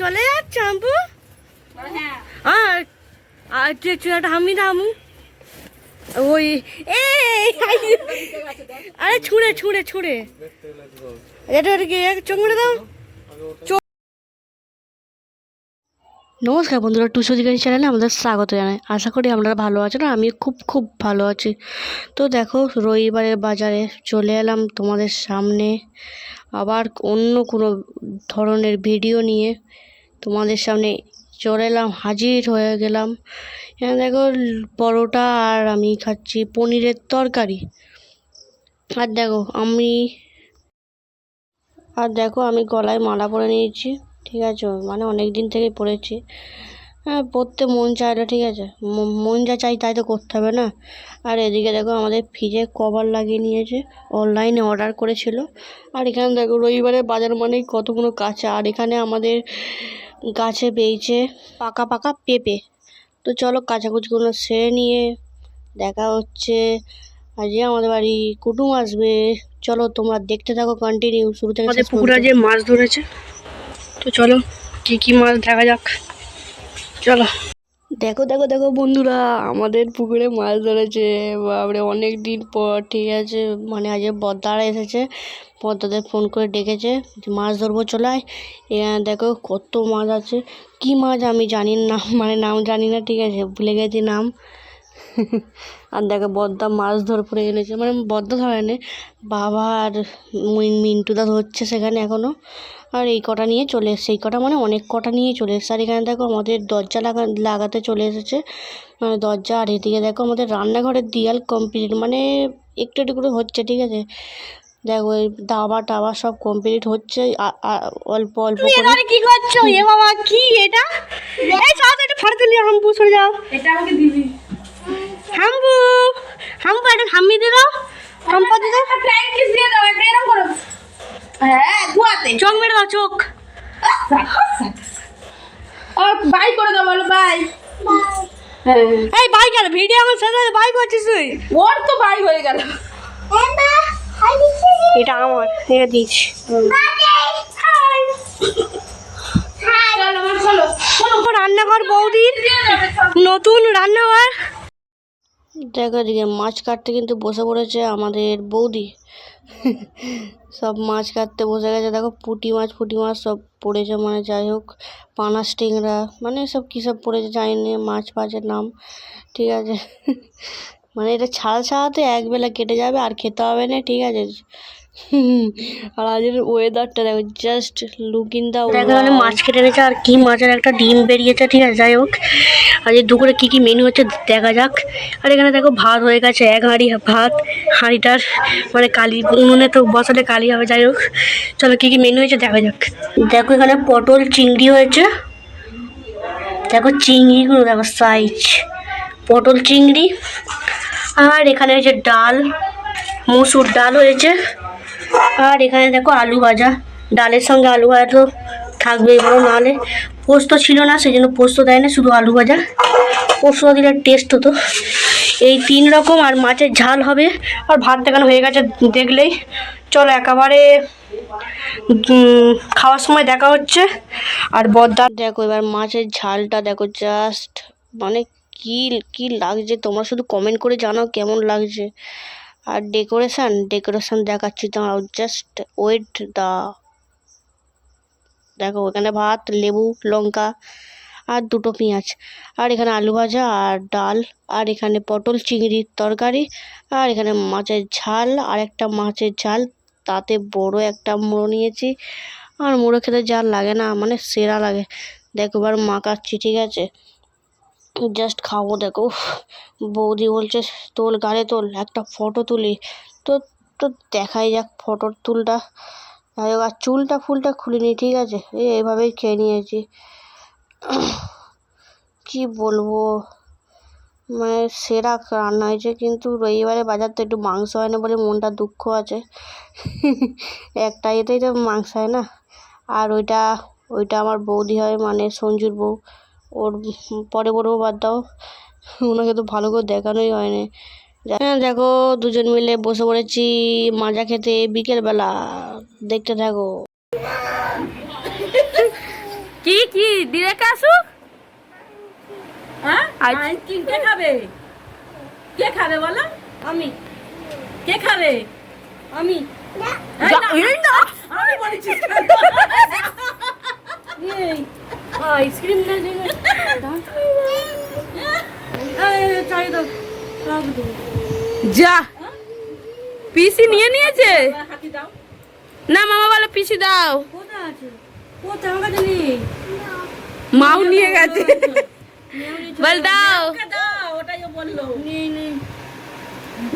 চলে যাচ্ছে, আম্পু? আমি আর আর হামি দামু ওই এ আরে ছুঁড়ে ছুঁড়ে ছুঁড়ে। এটা এটা কি চোখ মেরে দাও। নমস্কার বন্ধুরা টুসু অধিকারী চ্যানেলে আমাদের স্বাগত জানাই। আশা করি আপনারা ভালো আছেন আমি খুব খুব ভালো আছি। তো দেখো, রবিবারের বাজারে চলে এলাম তোমাদের সামনে। আবার অন্য কোনো ধরনের ভিডিও নিয়ে তোমাদের সামনে চলে এলাম, হাজির হয়ে গেলাম। এখানে দেখো, পরোটা আর আমি খাচ্ছি পনিরের তরকারি। আর দেখো, আমি আর দেখো, আমি গলায় মালা পরে নিয়েছি। ঠিক আছে মানে অনেক দিন থেকে পড়েছি। হ্যাঁ পড়তে মন চায় না ঠিক আছে। মন যা চাই তাই তো করতে হবে না? আর এদিকে দেখো আমাদের ফ্রিজে কভার লাগিয়ে নিয়েছে অনলাইনে অর্ডার করেছিল। আর এখানে দেখো রবিবারে বাজার মানেই কতগুলো কাঁচা। আর এখানে আমাদের গাছে পেয়েছে পাকা পাকা পেঁপে। তো চলো কাঁচাকুচিগুলো সেরে নিয়ে দেখা হচ্ছে। আজকে আমাদের বাড়ি কুটুম আসবে। চলো তোমরা দেখতে থাকো কন্টিনিউ শুরু থেকে আমাদের পুকুরে যে মাছ ধরেছে। তো চলো, কি কি মাছ দেখা যাক। চলো। দেখো দেখো দেখো বন্ধুরা, আমাদের পুকুরে মাছ ধরেছে। বাবরে অনেক দিন পর, ঠিক আছে? মানে আজকে বদ্দারা এসেছে। বদ্দাদের ফোন করে ডেকেছে মাছ ধরবো চলায় দেখো কত মাছ আছে। কি মাছ আমি জানি না মানে নাম জানি না, ঠিক আছে? ভুলে গেছি নাম। আর দেখো বদ্দা মাছ ধরে পড়ে এনেছে মানে বদ্দা ধরেনি বাবা আর মিন- মিন্টুদা ধরছে সেখানে এখনও আর এই কটা নিয়ে চলে এসছে। এই কটা মানে অনেক কটা নিয়ে চলে এসছে। আর এখানে দেখো আমাদের দরজা লাগা লাগাতে চলে এসেছে। মানে দরজা আর এদিকে দেখো আমাদের রান্নাঘরের দেয়াল কমপ্লিট মানে একটু একটু করে হচ্ছে ঠিক আছে? দেখো এই দাবা টাবা সব কমপ্লিট হচ্ছে। অল্প অল্প করে। কি করছ? এ বাবা কি এটা? এই যাও তো এটা ফাড়ে তুলি হাম্পু সরে যাও। এটা আমাকে দিবি। হাম্পু হাম্পু এটা হাম্মি দিয়ে দাও হাম্পা দিয়ে দাও কিস দিয়ে দাও একটা এরকম করো হ্যাঁ ধোয়াতে। চোখ মেরে দাও চোখ। আর বাই করে দাও বলো বাই। এই বাই কেন? ভিডিও আমার সাথে বাই করছিস তুই? ওর তো বাই হয়ে গেল। এটা আমার এটা রান্নাঘর বৌদির। নতুন রান্নাঘর। দেখো এদিকে মাছ কাটতে কিন্তু বসে পড়েছে আমাদের বৌদি। সব মাছ কাটতে বসে গেছে। দেখো পুঁটি মাছ ফুটি মাছ সব পড়েছে মানে যাই হোক পানা স্টিংরা মানে সব কী সব পড়েছে জানি না, মাছ ফাছের নাম, ঠিক আছে। মানে এটা ছাড়া ছাড়াতে একবেলা কেটে যাবে আর খেতে হবে না, ঠিক আছে। আর আজকের ওয়েদারটা দেখো জাস্ট লুক ইন দা মাছ কেটে এনেছে আর কি মাছের একটা ডিম বেরিয়েছে, ঠিক আছে, যাই হোক। আজ দুপুরে কি কি মেনু হচ্ছে দেখা যাক। আর এখানে দেখো ভাত হয়ে গেছে, এক হাঁড়ি ভাত হাঁড়িটার মানে কালি, উনুনে তো বসালে কালি হবে, যাই হোক। চলো কী কী মেনু হয়েছে দেখা যাক। দেখো এখানে পটল চিংড়ি হয়েছে। দেখো চিংড়িগুলো, দেখো সাইজ পটল চিংড়ি। আর এখানে হয়েছে ডাল, মুসুর ডাল হয়েছে। আর এখানে দেখো আলু ভাজা। ডালের সঙ্গে আলু ভাজা তো থাকবেই বলো, নাহলে পোস্ত ছিল না সেই জন্য পোস্ত দেয় না শুধু আলু ভাজা। পোস্ত দিলে টেস্ট হতো। এই তিন রকম, আর মাছের ঝাল হবে। আর ভাত দেখানো হয়ে গেছে দেখলেই। চলো একেবারে খাওয়ার সময় দেখা হচ্ছে। আর বদ্দার, দেখো এবার মাছের ঝালটা দেখো জাস্ট মানে কি কি লাগছে? তোমরা শুধু কমেন্ট করে জানাও কেমন লাগছে। আর ডেকোরেশন ডেকোরেশন দেখাচ্ছি তোমার জাস্ট ওয়েট দা দেখো, এখানে ভাত, লেবু, লঙ্কা আর দুটো পেঁয়াজ। আর এখানে আলু ভাজা আর ডাল, আর এখানে পটল চিংড়ির তরকারি, আর এখানে মাছের ঝাল, আর একটা মাছের ঝাল। তাতে বড় একটা মুড়ো নিয়েছি। আর মুড়ো খেতে যা লাগে না মানে সেরা লাগে। দেখো, এবার মাখাচ্ছি, ঠিক আছে? জাস্ট খাব, দেখো। বৌদি বলছে তোল গাড়ে তোল একটা ফটো তুলি। তো তো দেখাই যাক ফটোর তুলটা। যাই হোক, আর চুলটা ফুলটা খুলিনি, ঠিক আছে? এই এভাবেই খেয়ে নিয়েছি। কি বলব? মানে সেরা রান্না হয়েছে, কিন্তু রবিবারে বাজার তো একটু মাংস হয় না বলে মনটা দুঃখ আছে। একটা এতেই তো মাংস হয় না? আর ওইটা ওইটা আমার বৌদি হয় মানে সঞ্জুর বউ। ওর পরে বলব বাদ দাও। ওনাকে তো ভালো করে দেখানোই হ্যাঁ দেখো, দুজন মিলে বসে পড়েছি মাজা খেতে বিকেলবেলা। দেখতে থাকো। কি কি? হ্যাঁ? আজ- আইসক্রিম কে? খাবে? কে খাবে বলো? আমি। কে খাবে? আমি। আইসক্রিম না চাই দাও। যা। পিসি নিয়ে নিয়েছে। হাতি দাও। না মামা বলে পিসি দাও। মাও নিয়ে গেছে। বল দাও। কাকা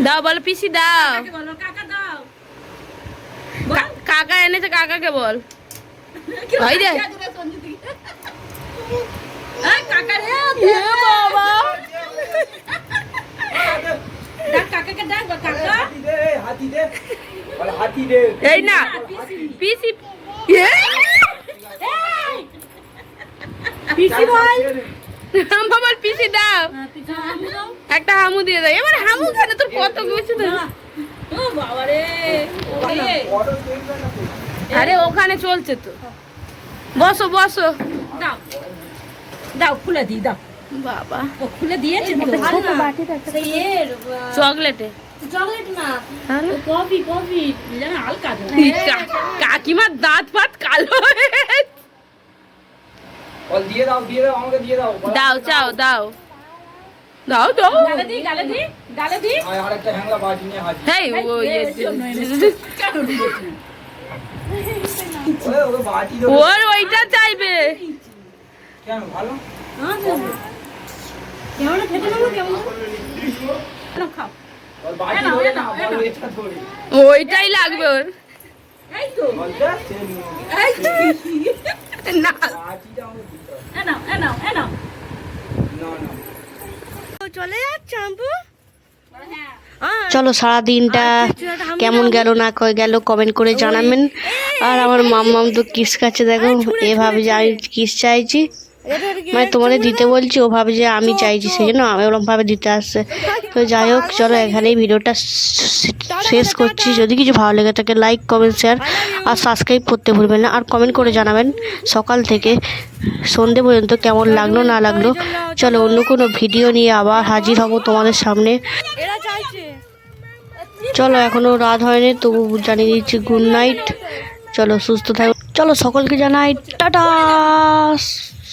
দাও বল পিসি দাও। কাকা দাও। কাকা এনেছে কাকাকে বল। ভাই রে কাকা এই না। পিসি! পিসি ভাই বল। পিসি দাও। একটা হামু দিয়ে দাও। এবার হামু কেন? তোর কত কিছু। আরে ওখানে চলছে তো। বসো বসো। দাও। দাও খুলে দি দাও। বাবা। খুলে দিয়েছে চকলেটে। কাকিমার দাঁত ফাত কালো দিয়ে দাও দিয়ে দাও আমাকে দিয়ে দাও। দাও চাও দাও। দাও দাও। ওরে ওইটা চাইবে। কেন ভালো? কেমন খেতে নেব কেমন খাও? ওইটাই লাগবে ওর। চলে যাচ্ছে হ্যাঁ চলো সারা দিনটা কেমন গেল না কয় গেল কমেন্ট করে জানাবেন। আর আমার মাম্মাম তো কিস খাচ্ছে দেখো এভাবে যে আমি কিস চাইছি। মানে তোমাদের দিতে বলছি ও ভাবে যে আমি চাইছি সেই জন্য আমি ওরকম ভাবে দিতে আসছে। তো যাই হোক চলো এখানেই ভিডিওটা শেষ করছি। যদি কিছু ভালো লেগে থাকে লাইক কমেন্ট শেয়ার আর সাবস্ক্রাইব করতে ভুলবেন না। আর কমেন্ট করে জানাবেন সকাল থেকে সন্ধে পর্যন্ত কেমন লাগল না লাগল। চলো অন্য কোনো ভিডিও নিয়ে আবার হাজির হব তোমাদের সামনে। চলো এখনও রাত হয়নি তবু জানিয়ে দিচ্ছি গুড নাইট চলো সুস্থ থাকবে চলো সকলকে জানাই টাটা।